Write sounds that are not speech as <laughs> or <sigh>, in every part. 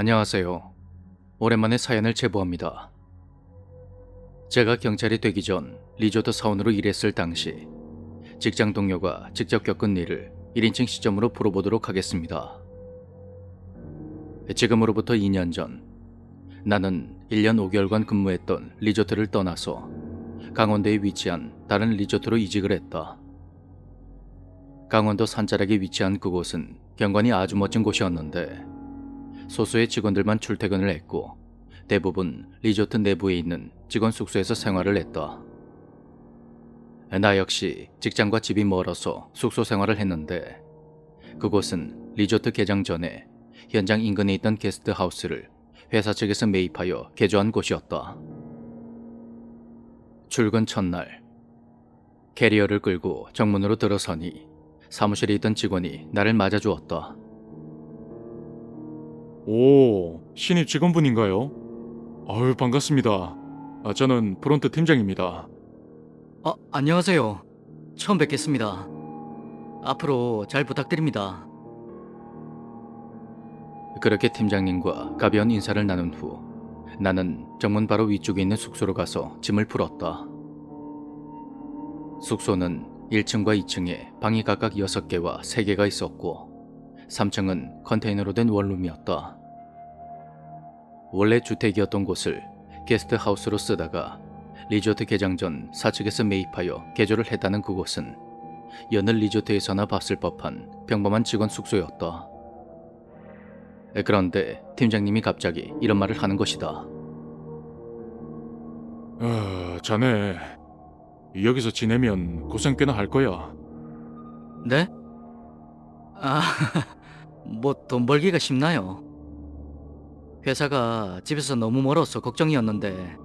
안녕하세요. 오랜만에 사연을 제보합니다. 제가 경찰이 되기 전 리조트 사원으로 일했을 당시 직장 동료가 직접 겪은 일을 1인칭 시점으로 풀어보도록 하겠습니다. 지금으로부터 2년 전 나는 1년 5개월간 근무했던 리조트를 떠나서 강원도에 위치한 다른 리조트로 이직을 했다. 강원도 산자락에 위치한 그곳은 경관이 아주 멋진 곳이었는데 소수의 직원들만 출퇴근을 했고 대부분 리조트 내부에 있는 직원 숙소에서 생활을 했다. 나 역시 직장과 집이 멀어서 숙소 생활을 했는데 그곳은 리조트 개장 전에 현장 인근에 있던 게스트하우스를 회사 측에서 매입하여 개조한 곳이었다. 출근 첫날 캐리어를 끌고 정문으로 들어서니 사무실에 있던 직원이 나를 맞아주었다. 오, 신입 직원분인가요? 아유, 반갑습니다. 아, 저는 프론트 팀장입니다. 아, 안녕하세요. 처음 뵙겠습니다. 앞으로 잘 부탁드립니다. 그렇게 팀장님과 가벼운 인사를 나눈 후 나는 정문 바로 위쪽에 있는 숙소로 가서 짐을 풀었다. 숙소는 1층과 2층에 방이 각각 6개와 3개가 있었고 3층은 컨테이너로 된 원룸이었다. 원래 주택이었던 곳을 게스트하우스로 쓰다가 리조트 개장 전 사측에서 매입하여 개조를 했다는 그곳은 여느 리조트에서나 봤을 법한 평범한 직원 숙소였다. 그런데 팀장님이 갑자기 이런 말을 하는 것이다. 아, 자네 여기서 지내면 고생 꽤나 할 거야. 네? 아, <laughs> 뭐 돈 벌기가 쉽나요? 회사가 집에서 너무 멀어서 걱정이었는데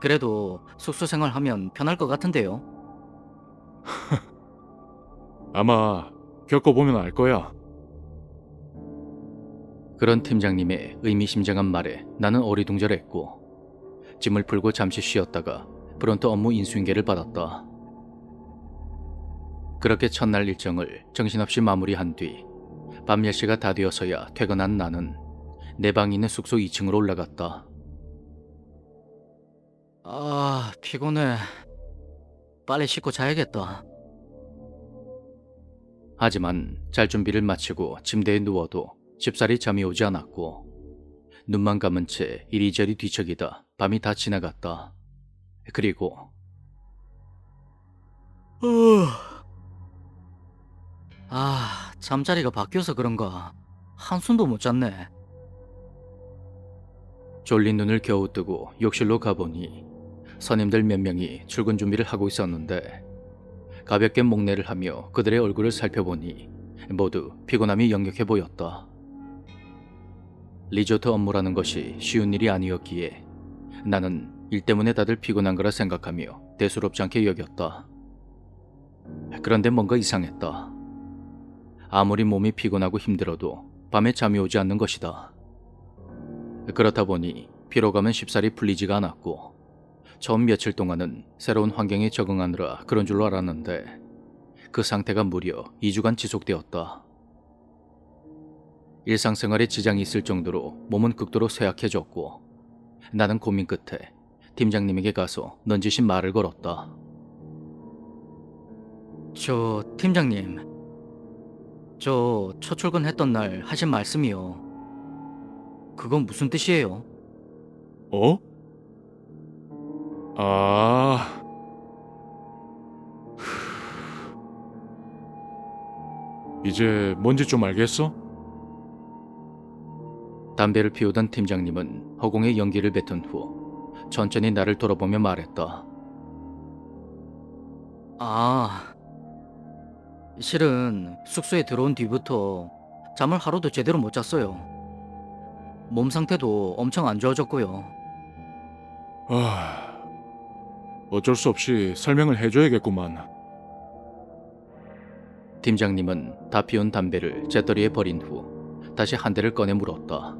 그래도 숙소 생활하면 편할 것 같은데요. <laughs> 아마 겪어보면 알 거야. 그런 팀장님의 의미심장한 말에 나는 어리둥절했고 짐을 풀고 잠시 쉬었다가 프론트 업무 인수인계를 받았다. 그렇게 첫날 일정을 정신없이 마무리한 뒤 밤 10시가 다 되어서야 퇴근한 나는 내방 있는 숙소 2층으로 올라갔다. 아, 피곤해. 빨리 씻고 자야겠다. 하지만 잘 준비를 마치고 침대에 누워도 쉽사리 잠이 오지 않았고 눈만 감은 채 이리저리 뒤척이다 밤이 다 지나갔다. 그리고 아, 잠자리가 바뀌어서 그런가. 한숨도 못 잤네. 졸린 눈을 겨우 뜨고 욕실로 가보니 선임들 몇 명이 출근 준비를 하고 있었는데 가볍게 목례를 하며 그들의 얼굴을 살펴보니 모두 피곤함이 역력해 보였다. 리조트 업무라는 것이 쉬운 일이 아니었기에 나는 일 때문에 다들 피곤한 거라 생각하며 대수롭지 않게 여겼다. 그런데 뭔가 이상했다. 아무리 몸이 피곤하고 힘들어도 밤에 잠이 오지 않는 것이다. 그렇다 보니 피로감은 쉽사리 풀리지가 않았고 처음 며칠 동안은 새로운 환경에 적응하느라 그런 줄로 알았는데 그 상태가 무려 2주간 지속되었다. 일상생활에 지장이 있을 정도로 몸은 극도로 쇠약해졌고 나는 고민 끝에 팀장님에게 가서 넌지신 말을 걸었다. 저 팀장님, 저 첫 출근했던 날 하신 말씀이요. 그건 무슨 뜻이에요? 어? 아, 이제 뭔지 좀 알겠어? 담배를 피우던 팀장님은 허공에 연기를 뱉은 후 천천히 나를 돌아보며 말했다. 아, 실은 숙소에 들어온 뒤부터 잠을 하루도 제대로 못 잤어요. 몸 상태도 엄청 안 좋아졌고요. 아, 어쩔 수 없이 설명을 해줘야겠구만. 팀장님은 다 피운 담배를 재떨이에 버린 후 다시 한 대를 꺼내 물었다.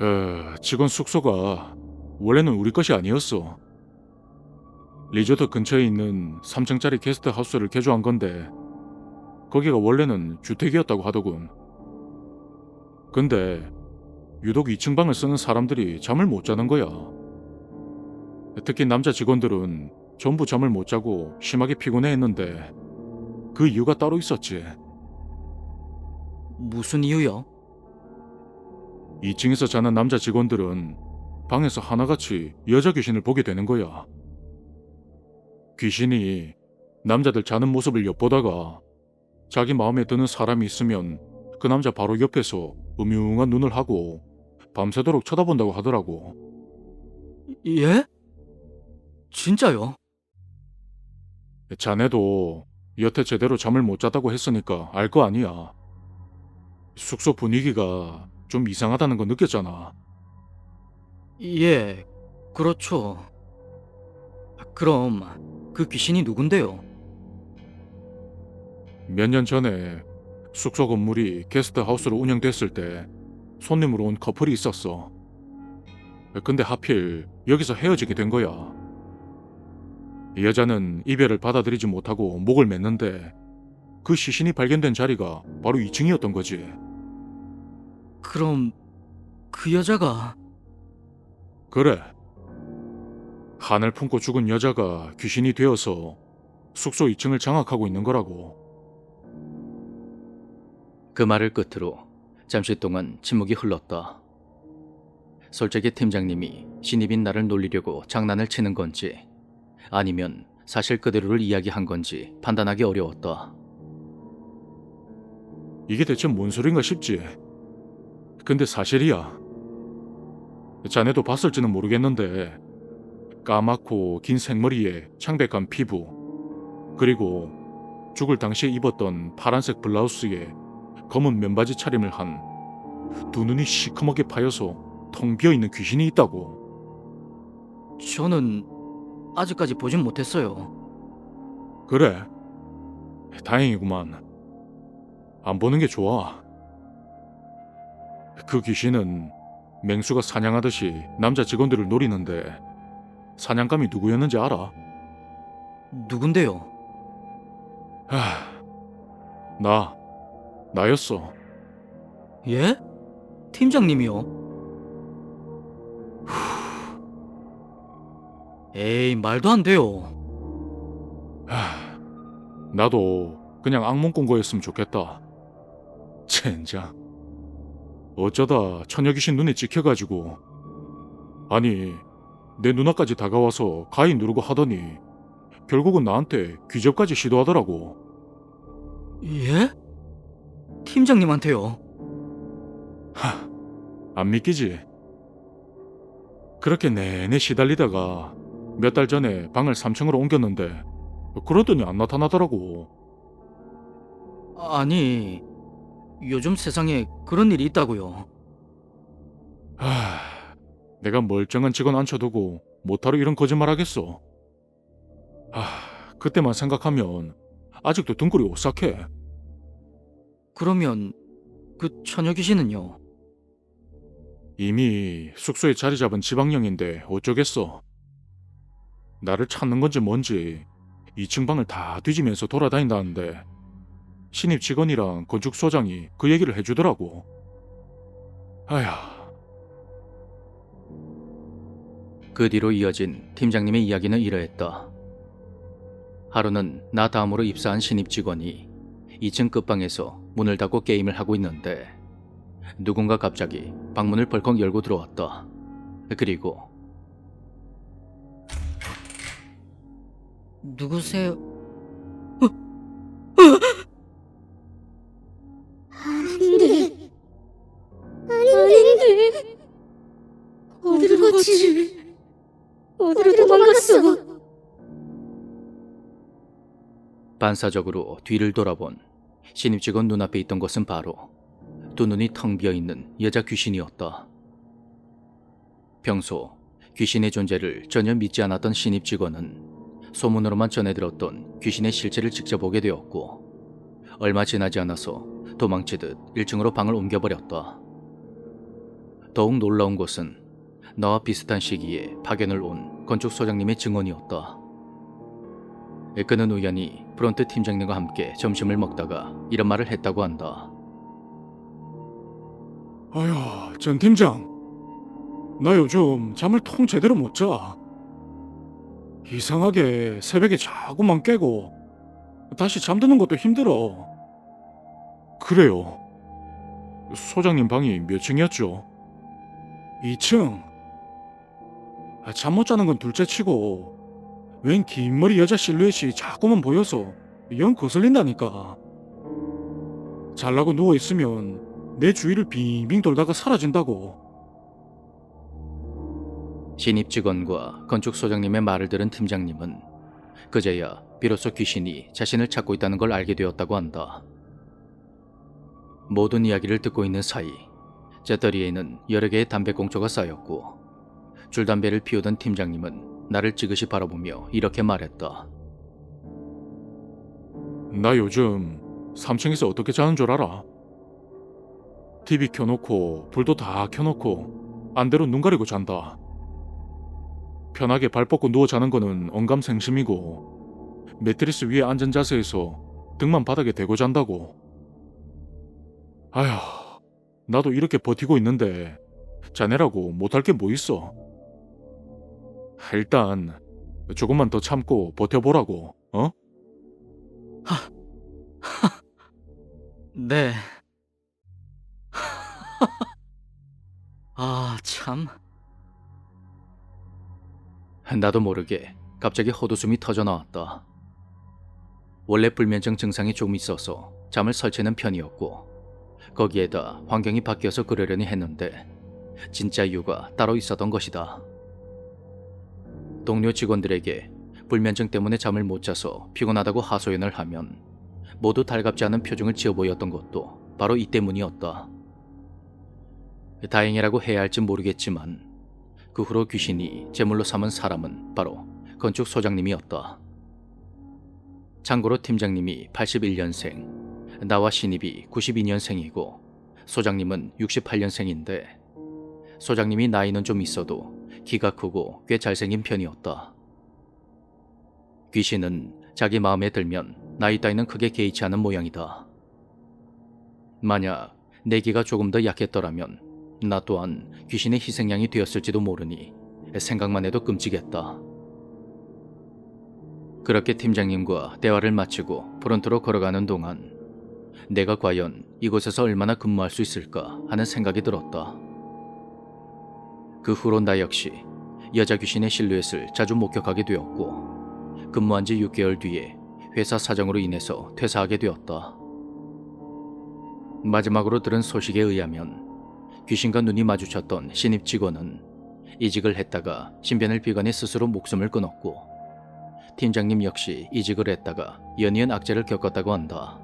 어, 직원 숙소가 원래는 우리 것이 아니었어. 리조트 근처에 있는 3층짜리 게스트 하우스를 개조한 건데 거기가 원래는 주택이었다고 하더군. 근데 유독 2층 방을 쓰는 사람들이 잠을 못 자는 거야. 특히 남자 직원들은 전부 잠을 못 자고 심하게 피곤해 했는데 그 이유가 따로 있었지. 무슨 이유요? 2층에서 자는 남자 직원들은 방에서 하나같이 여자 귀신을 보게 되는 거야. 귀신이 남자들 자는 모습을 엿보다가 자기 마음에 드는 사람이 있으면 그 남자 바로 옆에서 음흉한 눈을 하고 밤새도록 쳐다본다고 하더라고. 예? 진짜요? 자네도 여태 제대로 잠을 못 잤다고 했으니까 알 거 아니야. 숙소 분위기가 좀 이상하다는 거 느꼈잖아. 예, 그렇죠. 그럼 그 귀신이 누군데요? 몇 년 전에 숙소 건물이 게스트 하우스로 운영됐을 때 손님으로 온 커플이 있었어. 근데 하필 여기서 헤어지게 된 거야. 이 여자는 이별을 받아들이지 못하고 목을 맸는데 그 시신이 발견된 자리가 바로 2층이었던 거지. 그럼 그 여자가 그래. 한을 품고 죽은 여자가 귀신이 되어서 숙소 2층을 장악하고 있는 거라고. 그 말을 끝으로 잠시 동안 침묵이 흘렀다. 솔직히 팀장님이 신입인 나를 놀리려고 장난을 치는 건지 아니면 사실 그대로를 이야기한 건지 판단하기 어려웠다. 이게 대체 뭔 소린가 싶지. 근데 사실이야. 자네도 봤을지는 모르겠는데 까맣고 긴 생머리에 창백한 피부 그리고 죽을 당시에 입었던 파란색 블라우스에 검은 면바지 차림을 한 두 눈이 시커멓게 파여서 텅 비어 있는 귀신이 있다고. 저는 아직까지 보진 못했어요. 그래. 다행이구만. 안 보는 게 좋아. 그 귀신은 맹수가 사냥하듯이 남자 직원들을 노리는데 사냥감이 누구였는지 알아? 누군데요? 하, 나, 나였어. 예? 팀장님이요? 에이, 말도 안 돼요. 하, 나도 그냥 악몽 꾼 거였으면 좋겠다. 젠장. 어쩌다 처녀 귀신 눈에 찍혀가지고. 아니, 내 누나까지 다가와서 가위 누르고 하더니 결국은 나한테 귀접까지 시도하더라고. 예? 팀장님한테요? 하, 안 믿기지? 그렇게 내내 시달리다가 몇 달 전에 방을 3층으로 옮겼는데 그러더니 안 나타나더라고. 아니, 요즘 세상에 그런 일이 있다고요. 하, 내가 멀쩡한 직원 앉혀두고 못하러 이런 거짓말 하겠어. 하, 그때만 생각하면 아직도 등골이 오싹해. 그러면 그 처녀 귀신은요? 이미 숙소에 자리 잡은 지방령인데 어쩌겠어. 나를 찾는 건지 뭔지 2층 방을 다 뒤지면서 돌아다닌다는데 신입 직원이랑 건축소장이 그 얘기를 해주더라고. 아휴, 그 뒤로 이어진 팀장님의 이야기는 이러했다. 하루는 나 다음으로 입사한 신입 직원이 2층 끝방에서 문을 닫고 게임을 하고 있는데 누군가 갑자기 방문을 벌컥 열고 들어왔다. 그리고 누구세요? 반사적으로 뒤를 돌아본 신입 직원 눈앞에 있던 것은 바로 두 눈이 텅 비어 있는 여자 귀신이었다. 평소 귀신의 존재를 전혀 믿지 않았던 신입 직원은 소문으로만 전해들었던 귀신의 실체를 직접 보게 되었고 얼마 지나지 않아서 도망치듯 1층으로 방을 옮겨버렸다. 더욱 놀라운 것은 나와 비슷한 시기에 파견을 온 건축 소장님의 증언이었다. 그는 우연히 프론트 팀장님과 함께 점심을 먹다가 이런 말을 했다고 한다. 아야, 전 팀장. 나 요즘 잠을 통 제대로 못 자. 이상하게 새벽에 자꾸만 깨고 다시 잠드는 것도 힘들어. 그래요. 소장님 방이 몇 층이었죠? 2층. 아, 잠못 자는 건 둘째 치고 웬 긴 머리 여자 실루엣이 자꾸만 보여서 영 거슬린다니까. 잘라고 누워 있으면 내 주위를 빙빙 돌다가 사라진다고. 신입 직원과 건축 소장님의 말을 들은 팀장님은 그제야 비로소 귀신이 자신을 찾고 있다는 걸 알게 되었다고 한다. 모든 이야기를 듣고 있는 사이 재떨이에는 여러 개의 담배 꽁초가 쌓였고 줄담배를 피우던 팀장님은 나를 지그시 바라보며 이렇게 말했다. 나 요즘 3층에서 어떻게 자는 줄 알아? TV 켜놓고 불도 다 켜놓고 안대로 눈 가리고 잔다. 편하게 발 뻗고 누워 자는 거는 언감생심이고 매트리스 위에 앉은 자세에서 등만 바닥에 대고 잔다고. 아휴, 나도 이렇게 버티고 있는데 자네라고 못할 게 뭐 있어? 일단 조금만 더 참고 버텨보라고, 어? 네. <laughs> 아, 참. 나도 모르게 갑자기 헛웃음이 터져 나왔다. 원래 불면증 증상이 좀 있어서 잠을 설치는 편이었고 거기에다 환경이 바뀌어서 그러려니 했는데 진짜 이유가 따로 있었던 것이다. 동료 직원들에게 불면증 때문에 잠을 못 자서 피곤하다고 하소연을 하면 모두 달갑지 않은 표정을 지어 보였던 것도 바로 이 때문이었다. 다행이라고 해야 할지 모르겠지만 그 후로 귀신이 제물로 삼은 사람은 바로 건축 소장님이었다. 참고로 팀장님이 81년생, 나와 신입이 92년생이고 소장님은 68년생인데 소장님이 나이는 좀 있어도 키가 크고 꽤 잘생긴 편이었다. 귀신은 자기 마음에 들면 나이 따위는 크게 개의치 않은 모양이다. 만약 내기가 조금 더 약했더라면 나 또한 귀신의 희생양이 되었을지도 모르니 생각만 해도 끔찍했다. 그렇게 팀장님과 대화를 마치고 프론트로 걸어가는 동안 내가 과연 이곳에서 얼마나 근무할 수 있을까 하는 생각이 들었다. 그 후로 나 역시 여자 귀신의 실루엣을 자주 목격하게 되었고 근무한 지 6개월 뒤에 회사 사정으로 인해서 퇴사하게 되었다. 마지막으로 들은 소식에 의하면 귀신과 눈이 마주쳤던 신입 직원은 이직을 했다가 신변을 비관해 스스로 목숨을 끊었고 팀장님 역시 이직을 했다가 연이은 악재를 겪었다고 한다.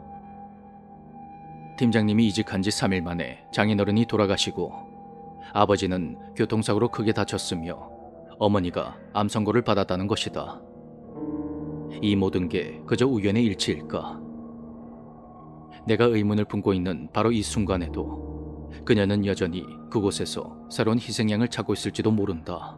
팀장님이 이직한 지 3일 만에 장인어른이 돌아가시고 아버지는 교통사고로 크게 다쳤으며 어머니가 암 선고를 받았다는 것이다. 이 모든 게 그저 우연의 일치일까? 내가 의문을 품고 있는 바로 이 순간에도 그녀는 여전히 그곳에서 새로운 희생양을 찾고 있을지도 모른다.